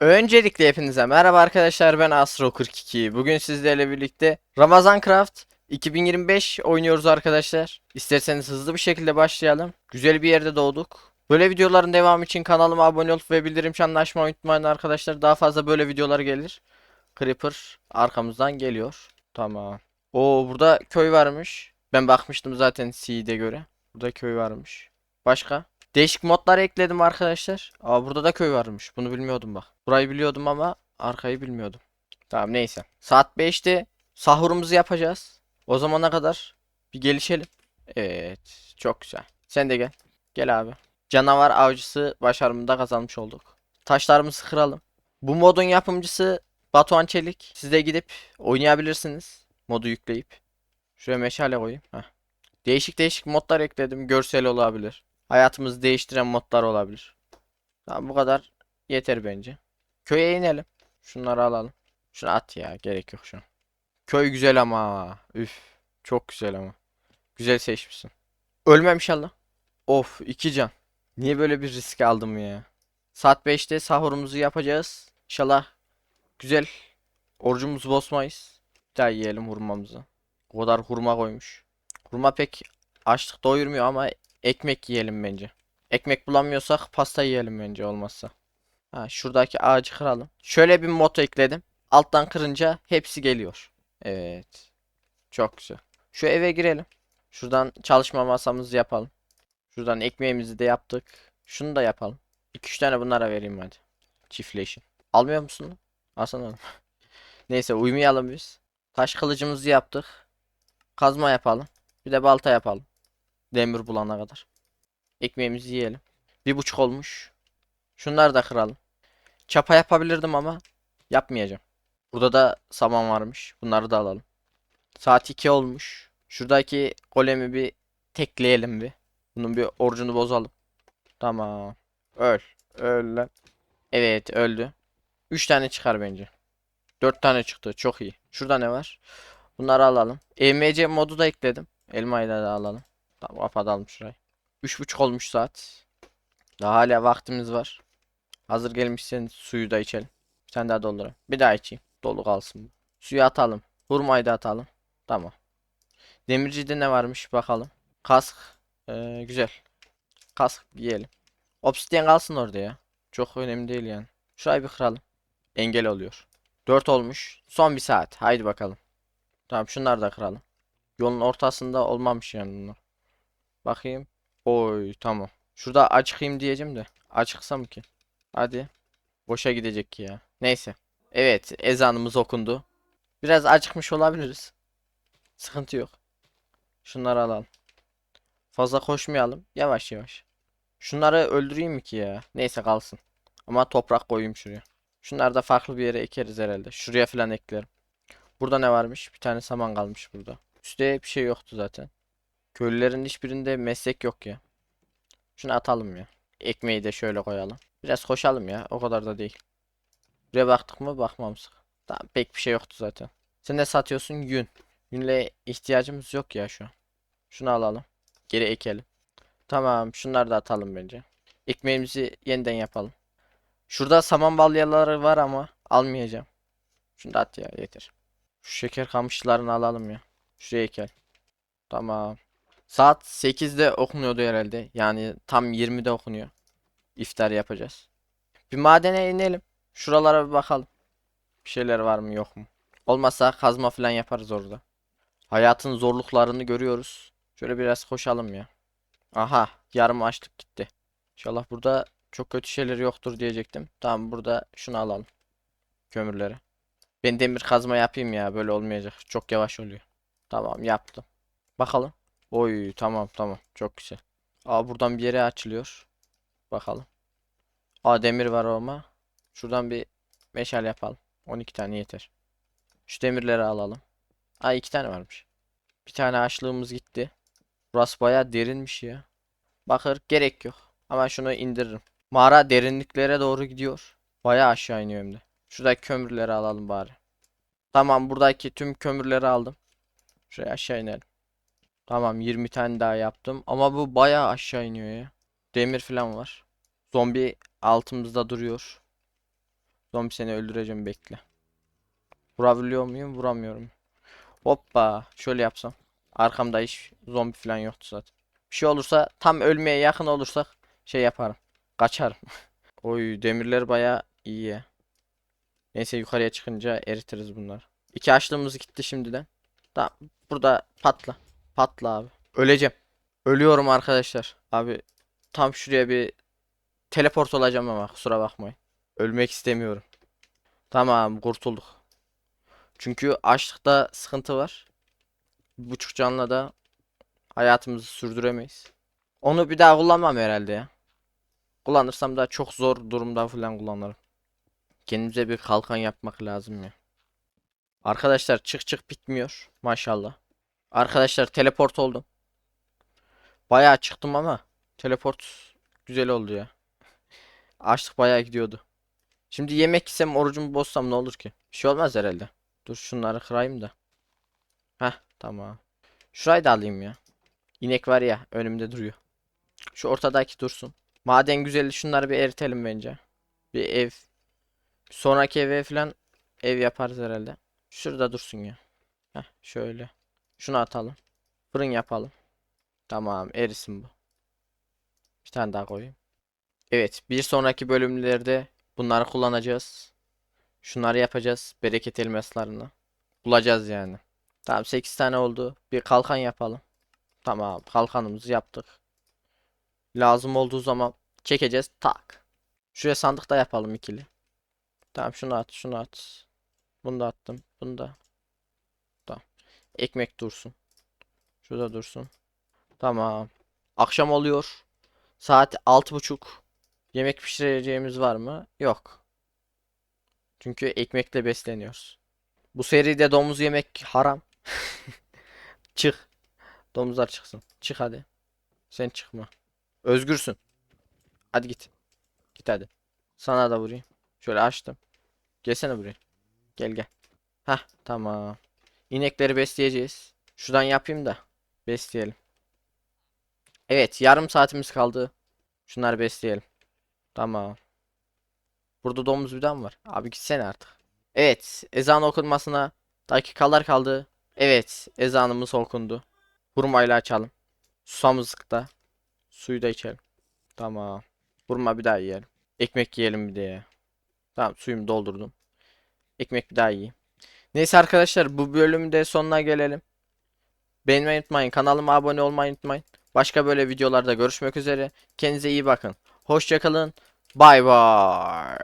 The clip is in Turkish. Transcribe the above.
Öncelikle hepinize merhaba arkadaşlar ben Astro42. Bugün sizlerle birlikte Ramazan Craft 2025 oynuyoruz arkadaşlar. İsterseniz hızlı bir şekilde başlayalım. Güzel bir yerde doğduk. Böyle videoların devamı için kanalıma abone olup ve bildirim çanını açmayı unutmayın arkadaşlar. Daha fazla böyle videolar gelir. Creeper arkamızdan geliyor. Tamam. Oo burada köy varmış. Ben bakmıştım zaten Seed'e göre. Burada köy varmış. Başka? Değişik modlar ekledim arkadaşlar. Aa burada da köy varmış. Bunu bilmiyordum bak. Burayı biliyordum ama arkayı bilmiyordum. Tamam neyse. Saat 5'te sahurumuzu yapacağız. O zamana kadar bir gelişelim. Evet. Çok güzel. Sen de gel. Gel abi. Canavar avcısı başarımında kazanmış olduk. Taşlarımızı kıralım. Bu modun yapımcısı Batuhan Çelik. Siz de gidip oynayabilirsiniz. Modu yükleyip. Şuraya meşale koyayım. Heh. Değişik değişik modlar ekledim. Görsel olabilir. Hayatımızı değiştiren modlar olabilir. Tamam bu kadar yeter bence. Köye inelim. Şunları alalım. Şunu at ya. Gerek yok şu an. Köy güzel ama. Üf. Çok güzel ama. Güzel seçmişsin. Ölmem inşallah. Of iki can. Niye böyle bir risk aldım ya? Saat 5'te sahurumuzu yapacağız. İnşallah güzel. Orucumuzu bozmayız. Bir daha yiyelim hurmamızı. O kadar hurma koymuş. Hurma pek açlık doyurmuyor ama ekmek yiyelim bence. Ekmek bulamıyorsak pasta yiyelim bence olmazsa. Ha, şuradaki ağacı kıralım. Şöyle bir mod ekledim. Alttan kırınca hepsi geliyor. Evet. Çok güzel. Şu eve girelim. Şuradan çalışma masamızı yapalım. Şuradan ekmeğimizi de yaptık. Şunu da yapalım. 2-3 tane bunlara vereyim hadi. Çiftleşin. Almıyor musun? Alsana. Neyse uyumayalım biz. Taş kılıcımızı yaptık. Kazma yapalım. Bir de balta yapalım. Demir bulana kadar. Ekmeğimizi yiyelim. Bir buçuk olmuş. Şunları da kıralım. Çapa yapabilirdim ama yapmayacağım. Burada da saman varmış. Bunları da alalım. Saat 2 olmuş. Şuradaki golemi bir tekleyelim bir. Bunun bir orucunu bozalım. Tamam. Öl. Öl lan. Evet öldü. 3 tane çıkar bence. 4 tane çıktı. Çok iyi. Şurada ne var? Bunları alalım. EMC modu da ekledim. Elmayı da alalım. Tamam kapatalım şurayı. 3.30 olmuş saat. Daha hala vaktimiz var. Hazır gelmişsen suyu da içelim. Sen daha doldur. Bir daha içeyim. Dolu kalsın. Suyu atalım. Hurmayı da atalım. Tamam. Demircide ne varmış bakalım. Kask. Ee, güzel. Kask yiyelim. Obsidian kalsın orada ya. Çok önemli değil yani. Şurayı bir kıralım. Engel oluyor. 4 olmuş. Son bir saat. Haydi bakalım. Tamam şunları da kıralım. Yolun ortasında olmamış yani bunlar. Bakayım. Oy tamam. Şurada açıkayım diyeceğim de. Açıksam ki. Hadi. Boşa gidecek ki ya. Neyse. Evet ezanımız okundu. Biraz acıkmış olabiliriz. Sıkıntı yok. Şunları alalım. Fazla koşmayalım. Yavaş yavaş. Şunları öldüreyim mi ki ya? Neyse kalsın. Ama toprak koyayım şuraya. Şunları da farklı bir yere ekeriz herhalde. Şuraya falan eklerim. Burada ne varmış? Bir tane saman kalmış burada. Üstte bir şey yoktu zaten. Köylülerin hiçbirinde meslek yok ya. Şunu atalım ya. Ekmeği de şöyle koyalım. Biraz koşalım ya. O kadar da değil. Buraya baktık mı? Bakmamıştık. Tamam pek bir şey yoktu zaten. Sen ne satıyorsun? Yün. Yünle ihtiyacımız yok ya şu an. Şunu alalım. Geri ekelim. Tamam. Şunları da atalım bence. Ekmeğimizi yeniden yapalım. Şurada saman balyaları var ama almayacağım. Şunu da at ya yeter. Şu şeker kamışlarını alalım ya. Şuraya ekelim. Tamam. Saat 8'de okunuyordu herhalde. Yani tam 20'de okunuyor. İftar yapacağız. Bir madene inelim. Şuralara bir bakalım. Bir şeyler var mı yok mu? Olmazsa kazma falan yaparız orada. Hayatın zorluklarını görüyoruz. Şöyle biraz koşalım ya. Aha yarım açlık gitti. İnşallah burada çok kötü şeyler yoktur diyecektim. Tamam burada şunu alalım. Kömürleri. Ben demir kazma yapayım ya böyle olmayacak. Çok yavaş oluyor. Tamam yaptım. Bakalım. Oy tamam tamam çok güzel. Aa buradan bir yere açılıyor. Bakalım. Aa demir var ama. Şuradan bir meşale yapalım. 12 tane yeter. Şu demirleri alalım. Aa iki tane varmış. Bir tane açlığımız gitti. Burası baya derinmiş ya. Bakır gerek yok. Ama şunu indiririm. Mağara derinliklere doğru gidiyor. Baya aşağı iniyor hem de. Şuradaki kömürleri alalım bari. Tamam buradaki tüm kömürleri aldım. Şuraya aşağı inelim. Tamam 20 tane daha yaptım. Ama bu bayağı aşağı iniyor ya. Demir falan var. Zombi altımızda duruyor. Zombi seni öldüreceğim bekle. Vurabiliyor muyum? Vuramıyorum. Hoppa. Şöyle yapsam. Arkamda hiç zombi falan yoktu zaten. Bir şey olursa tam ölmeye yakın olursak şey yaparım. Kaçarım. Oy demirler baya iyi ya. Neyse yukarıya çıkınca eritiriz bunları. İki açlığımız gitti şimdiden. Tamam. Burada patla. Patla abi. Öleceğim. Ölüyorum arkadaşlar. Abi tam şuraya bir teleport olacağım ama kusura bakmayın. Ölmek istemiyorum. Tamam kurtulduk. Çünkü açlıkta sıkıntı var. Bir buçuk canla da hayatımızı sürdüremeyiz. Onu bir daha kullanmam herhalde ya. Kullanırsam da çok zor durumda falan kullanırım. Kendimize bir kalkan yapmak lazım ya. Arkadaşlar çık çık bitmiyor. Maşallah. Arkadaşlar teleport oldum. Bayağı çıktım ama teleport güzel oldu ya. Açlık bayağı gidiyordu. Şimdi yemek yesem orucumu bozsam ne olur ki? Bir şey olmaz herhalde. Dur şunları kırayım da. Heh tamam. Şurayı da alayım ya. İnek var ya önümde duruyor. Şu ortadaki dursun. Maden güzeli şunları bir eritelim bence. Bir ev. Sonraki eve falan ev yaparız herhalde. Şurada dursun ya. Heh şöyle. Şunu atalım. Fırın yapalım. Tamam erisin bu. Bir tane daha koyayım. Evet bir sonraki bölümlerde bunları kullanacağız. Şunları yapacağız. Bereket elmaslarını. Bulacağız yani. Tamam 8 tane oldu. Bir kalkan yapalım. Tamam kalkanımızı yaptık. Lazım olduğu zaman çekeceğiz. Tak. Şuraya sandık da yapalım ikili. Tamam şunu at şunu at. Bunu da attım. Bunu da. Ekmek dursun. Şurada dursun. Tamam. Akşam oluyor. Saat altı buçuk. Yemek pişireceğimiz var mı? Yok. Çünkü ekmekle besleniyoruz. Bu seride domuz yemek haram. Çık. Domuzlar çıksın. Çık hadi. Sen çıkma. Özgürsün. Hadi git. Git hadi. Sana da vurayım. Şöyle açtım. Gelsene buraya. Gel gel. Hah tamam. İnekleri besleyeceğiz. Şuradan yapayım da besleyelim. Evet yarım saatimiz kaldı. Şunları besleyelim. Tamam. Burada domuz bir daha mı var? Abi gitsene artık. Evet ezan okunmasına dakikalar kaldı. Evet ezanımız okundu. Hurmayla açalım. Susamızlık da. Suyu da içelim. Tamam. Hurma bir daha yiyelim. Ekmek yiyelim bir de ya. Tamam suyumu doldurdum. Ekmek bir daha yiyeyim. Neyse arkadaşlar bu bölümün de sonuna gelelim. Beğenmeyi unutmayın. Kanalıma abone olmayı unutmayın. Başka böyle videolarda görüşmek üzere. Kendinize iyi bakın. Hoşçakalın. Bay bay.